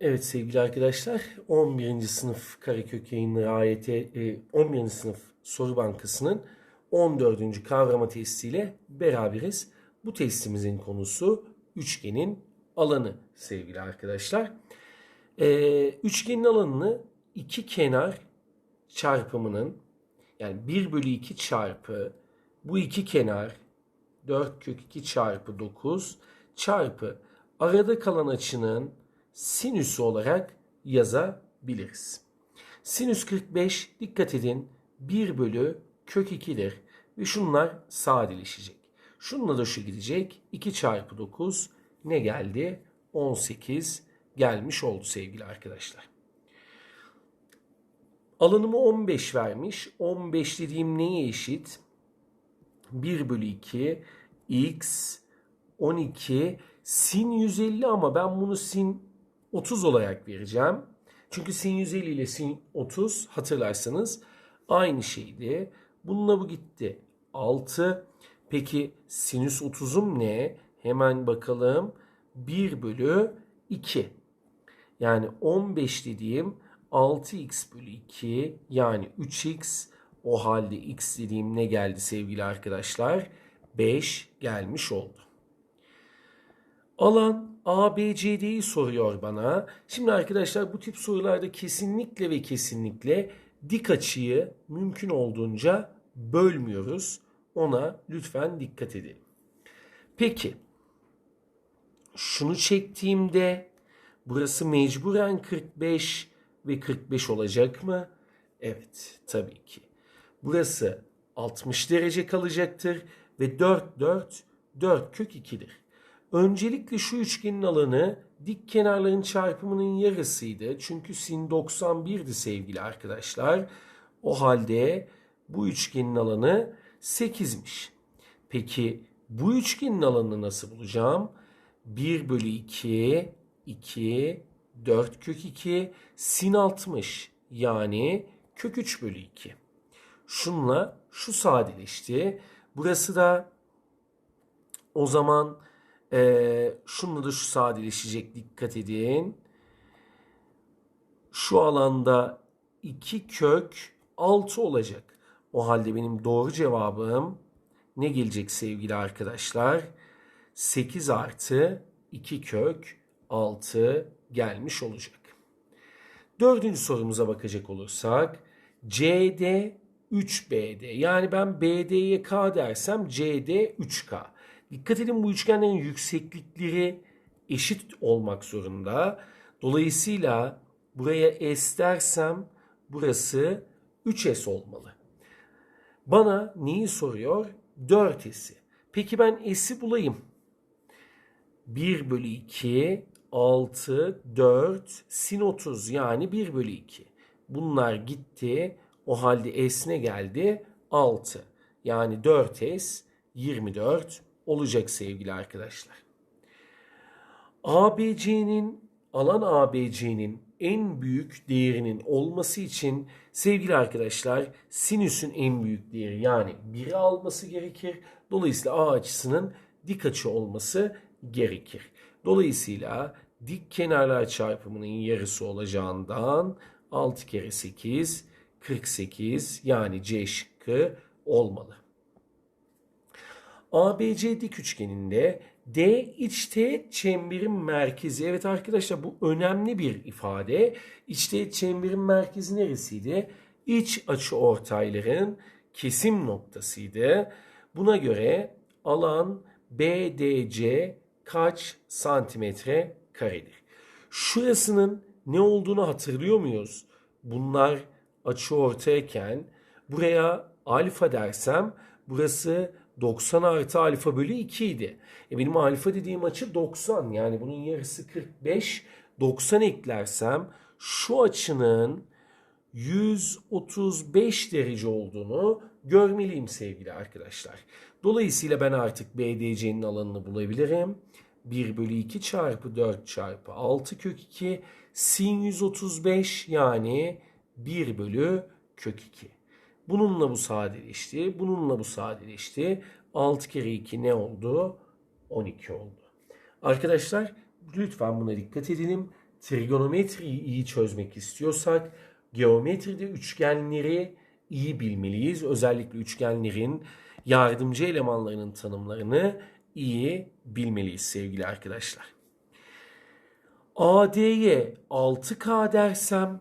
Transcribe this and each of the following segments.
Evet sevgili arkadaşlar 11. sınıf Karekök yayınları AYT e, 11. sınıf soru bankasının 14. kavrama testiyle beraberiz. Bu testimizin konusu üçgenin alanı sevgili arkadaşlar. Ee, üçgenin alanını iki kenar çarpımının yani 1 bölü 2 çarpı bu iki kenar 4 kök 2 çarpı 9 çarpı arada kalan açının sinüsü olarak yazabiliriz. Sinüs 45 dikkat edin 1 bölü kök 2'dir ve şunlar sadeleşecek. Şununla da şu gidecek 2 çarpı 9 ne geldi? 18 gelmiş oldu sevgili arkadaşlar. Alanımı 15 vermiş. 15 dediğim neye eşit? 1 bölü 2 x 12 sin 150 ama ben bunu sin 30 olarak vereceğim. Çünkü sin 150 ile sin 30 hatırlarsanız aynı şeydi. Bununla bu gitti. 6. Peki sinüs 30'um ne? Hemen bakalım. 1 bölü 2. Yani 15 dediğim 6x bölü 2 yani 3x o halde x dediğim ne geldi sevgili arkadaşlar? 5 gelmiş oldu. Alan ABCD'yi soruyor bana. Şimdi arkadaşlar bu tip sorularda kesinlikle ve kesinlikle dik açıyı mümkün olduğunca bölmüyoruz. Ona lütfen dikkat edelim. Peki şunu çektiğimde burası mecburen 45 ve 45 olacak mı? Evet tabii ki. Burası 60 derece kalacaktır ve 4 4 4 kök 2'dir. Öncelikle şu üçgenin alanı dik kenarların çarpımının yarısıydı. Çünkü sin 91'di sevgili arkadaşlar. O halde bu üçgenin alanı 8'miş. Peki bu üçgenin alanını nasıl bulacağım? 1 bölü 2, 2, 4 kök 2, sin 60 yani kök 3 bölü 2. Şunla şu sadeleşti. Burası da o zaman e, şunla da şu sadeleşecek dikkat edin. Şu alanda 2 kök 6 olacak. O halde benim doğru cevabım ne gelecek sevgili arkadaşlar? 8 artı 2 kök 6 gelmiş olacak. Dördüncü sorumuza bakacak olursak CD 3BD yani ben BD'ye K dersem CD 3K. Dikkat edin bu üçgenlerin yükseklikleri eşit olmak zorunda. Dolayısıyla buraya S dersem burası 3S olmalı. Bana neyi soruyor? 4S'i. Peki ben S'i bulayım. 1 bölü 2, 6, 4, sin 30 yani 1 bölü 2. Bunlar gitti. O halde S ne geldi? 6. Yani 4S 24 olacak sevgili arkadaşlar. ABC'nin alan ABC'nin en büyük değerinin olması için sevgili arkadaşlar sinüsün en büyük değeri yani 1'i alması gerekir. Dolayısıyla A açısının dik açı olması gerekir. Dolayısıyla dik kenarlar çarpımının yarısı olacağından 6 kere 8 48 yani C şıkkı olmalı. ABC dik üçgeninde D iç teğet çemberin merkezi. Evet arkadaşlar bu önemli bir ifade. İç teğet çemberin merkezi neresiydi? İç açı ortayların kesim noktasıydı. Buna göre alan BDC kaç santimetre karedir? Şurasının ne olduğunu hatırlıyor muyuz? Bunlar açı ortayken buraya alfa dersem burası 90 artı alfa bölü 2 idi. E benim alfa dediğim açı 90 yani bunun yarısı 45. 90 eklersem şu açının 135 derece olduğunu görmeliyim sevgili arkadaşlar. Dolayısıyla ben artık BDC'nin alanını bulabilirim. 1 bölü 2 çarpı 4 çarpı 6 kök 2 sin 135 yani 1 bölü kök 2. Bununla bu sadeleşti. Bununla bu sadeleşti. 6 kere 2 ne oldu? 12 oldu. Arkadaşlar lütfen buna dikkat edelim. trigonometriyi iyi çözmek istiyorsak geometride üçgenleri iyi bilmeliyiz. Özellikle üçgenlerin yardımcı elemanlarının tanımlarını iyi bilmeliyiz sevgili arkadaşlar. AD'ye 6K dersem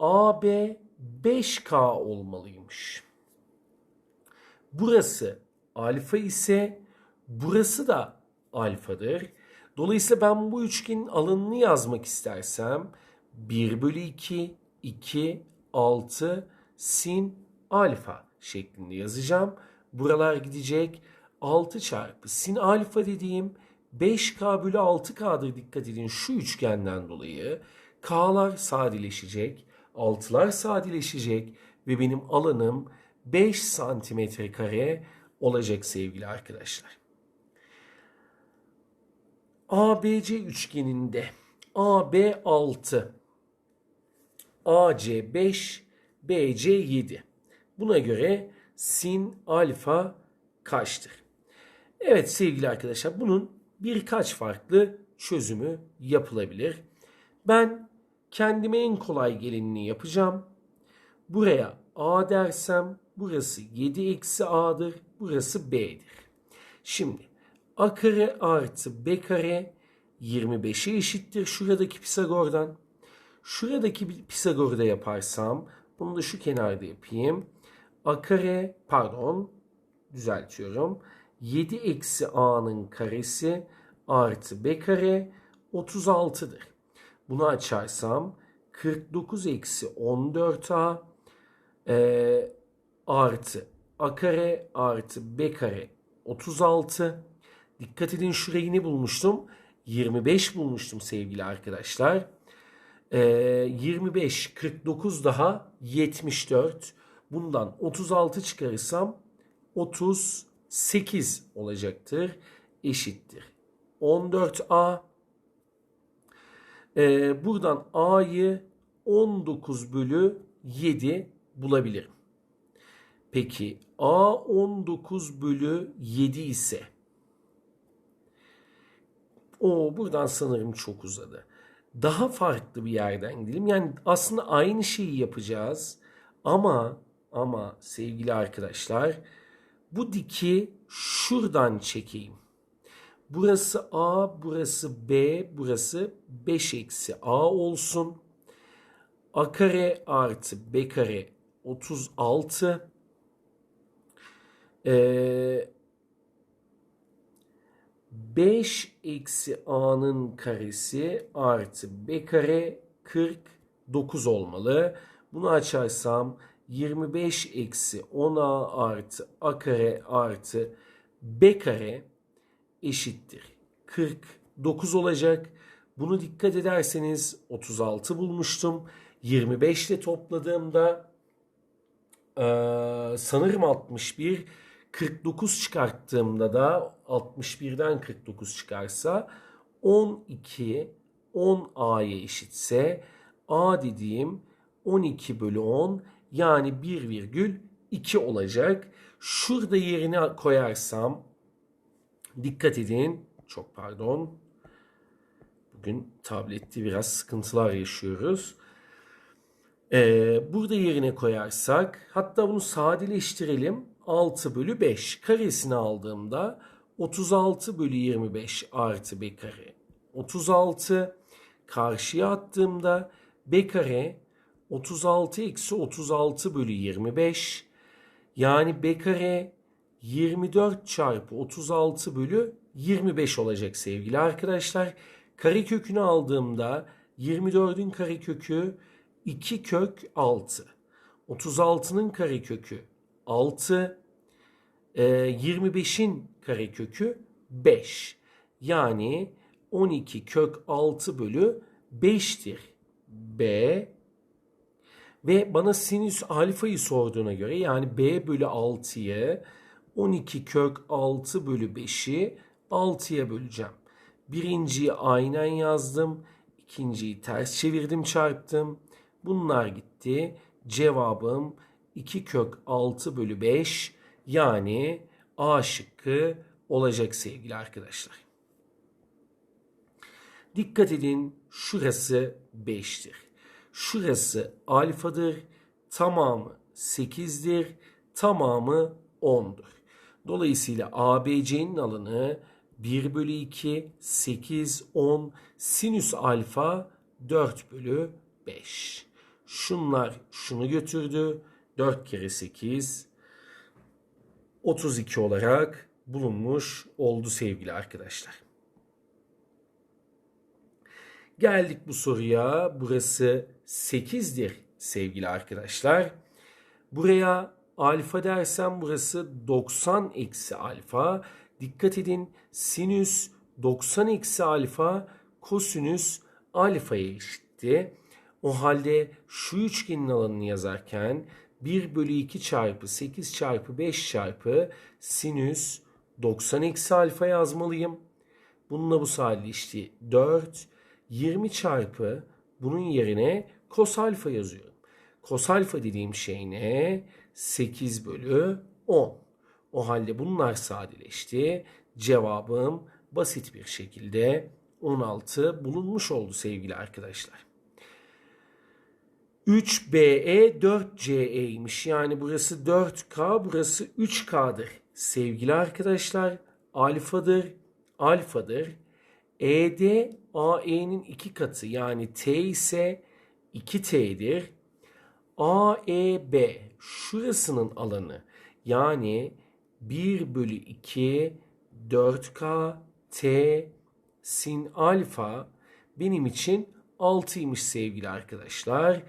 AB 5K olmalıymış. Burası alfa ise burası da alfadır. Dolayısıyla ben bu üçgenin alanını yazmak istersem 1 bölü 2, 2, 6, sin alfa şeklinde yazacağım. Buralar gidecek. 6 çarpı sin alfa dediğim 5K bölü 6K'dır dikkat edin şu üçgenden dolayı. K'lar sadeleşecek, 6'lar sadeleşecek ve benim alanım 5 santimetre kare olacak sevgili arkadaşlar. ABC üçgeninde AB 6, AC 5, BC 7. Buna göre sin alfa kaçtır? Evet sevgili arkadaşlar bunun birkaç farklı çözümü yapılabilir. Ben kendime en kolay gelenini yapacağım. Buraya A dersem burası 7 eksi A'dır. Burası B'dir. Şimdi A kare artı B kare 25'e eşittir şuradaki Pisagor'dan. Şuradaki Pisagor'da yaparsam bunu da şu kenarda yapayım. A kare pardon düzeltiyorum. 7 eksi a'nın karesi artı b kare 36'dır. Bunu açarsam 49 eksi 14a e, artı a kare artı b kare 36. Dikkat edin şurayı ne bulmuştum? 25 bulmuştum sevgili arkadaşlar. E, 25, 49 daha 74. Bundan 36 çıkarırsam 38 olacaktır. Eşittir. 14A. Ee, buradan A'yı 19 bölü 7 bulabilirim. Peki A 19 bölü 7 ise o buradan sanırım çok uzadı. Daha farklı bir yerden gidelim. Yani aslında aynı şeyi yapacağız. Ama ama sevgili arkadaşlar bu diki şuradan çekeyim. Burası A, burası B, burası 5 eksi A olsun. A kare artı B kare 36. Ee, 5 eksi A'nın karesi artı B kare 49 olmalı. Bunu açarsam 25 eksi 10a artı a kare artı b kare eşittir. 49 olacak. Bunu dikkat ederseniz 36 bulmuştum. 25 ile topladığımda e, sanırım 61. 49 çıkarttığımda da 61'den 49 çıkarsa 12 10a'ya eşitse a dediğim 12 bölü 10 yani 1,2 olacak. Şurada yerine koyarsam dikkat edin. Çok pardon. Bugün tablette biraz sıkıntılar yaşıyoruz. Ee, burada yerine koyarsak hatta bunu sadeleştirelim. 6 bölü 5 karesini aldığımda 36 bölü 25 artı b kare 36 karşıya attığımda b kare 36 eksi 36 bölü 25 yani b kare 24 çarpı 36 bölü 25 olacak sevgili arkadaşlar. Kare kökünü aldığımda 24'ün kare kökü 2 kök 6. 36'nın kare kökü 6. 25'in kare kökü 5. Yani 12 kök 6 bölü 5'tir. B ve bana sinüs alfayı sorduğuna göre yani b bölü 6'yı 12 kök 6 bölü 5'i 6'ya böleceğim. Birinciyi aynen yazdım. ikinciyi ters çevirdim çarptım. Bunlar gitti. Cevabım 2 kök 6 bölü 5 yani A şıkkı olacak sevgili arkadaşlar. Dikkat edin şurası 5'tir. Şurası alfadır. Tamamı 8'dir. Tamamı 10'dur. Dolayısıyla ABC'nin alanı 1 bölü 2, 8, 10, sinüs alfa 4 bölü 5. Şunlar şunu götürdü. 4 kere 8, 32 olarak bulunmuş oldu sevgili arkadaşlar. Geldik bu soruya. Burası 8'dir sevgili arkadaşlar. Buraya alfa dersem burası 90 eksi alfa. Dikkat edin sinüs 90 eksi alfa kosinüs alfaya eşitti. O halde şu üçgenin alanını yazarken 1 bölü 2 çarpı 8 çarpı 5 çarpı sinüs 90 eksi alfa yazmalıyım. Bununla bu sadeleşti 4. 20 çarpı bunun yerine kos alfa yazıyorum. Kos alfa dediğim şey ne? 8 bölü 10. O halde bunlar sadeleşti. Cevabım basit bir şekilde 16 bulunmuş oldu sevgili arkadaşlar. 3BE 4CE'ymiş. Yani burası 4K, burası 3K'dır. Sevgili arkadaşlar, alfadır, alfadır. ED AE'nin iki katı yani T ise 2T'dir. AEB şurasının alanı yani 1 bölü 2 4K T sin alfa benim için 6'ymış sevgili arkadaşlar.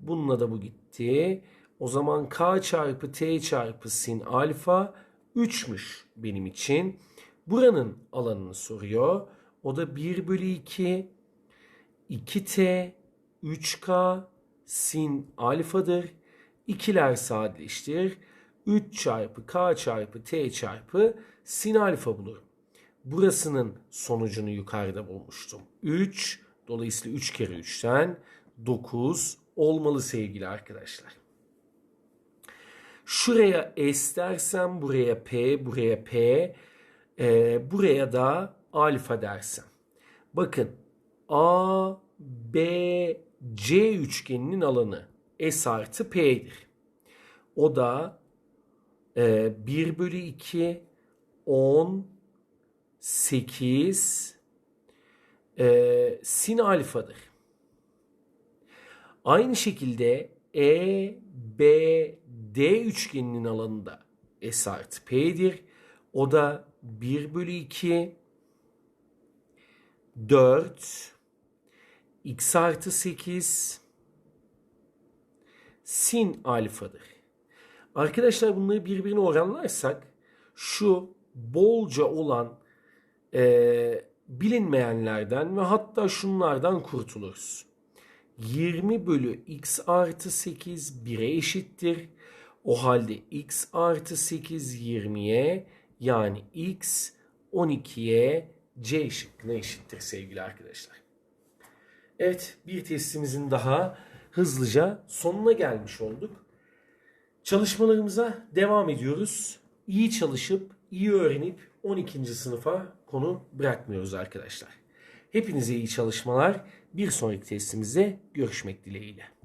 Bununla da bu gitti. O zaman K çarpı T çarpı sin alfa 3'müş benim için. Buranın alanını soruyor. O da 1 bölü 2 2T 3K sin alfadır. İkiler sadeleştir. 3 çarpı K çarpı T çarpı sin alfa bulurum. Burasının sonucunu yukarıda bulmuştum. 3 dolayısıyla 3 kere 3'ten 9 olmalı sevgili arkadaşlar. Şuraya S dersem buraya P, buraya P, e, buraya da alfa dersem. Bakın A, B, C üçgeninin alanı S artı P'dir. O da e, 1 bölü 2, 10, 8, e, sin alfadır. Aynı şekilde E, B, D üçgeninin alanında S artı P'dir. O da 1 bölü 2, 4, x artı 8, sin alfadır. Arkadaşlar bunları birbirine oranlarsak şu bolca olan e, bilinmeyenlerden ve hatta şunlardan kurtuluruz. 20 bölü x artı 8 1'e eşittir. O halde x artı 8 20'ye yani x 12'ye c şıkkına eşittir sevgili arkadaşlar. Evet bir testimizin daha hızlıca sonuna gelmiş olduk. Çalışmalarımıza devam ediyoruz. İyi çalışıp, iyi öğrenip 12. sınıfa konu bırakmıyoruz arkadaşlar. Hepinize iyi çalışmalar. Bir sonraki testimizde görüşmek dileğiyle.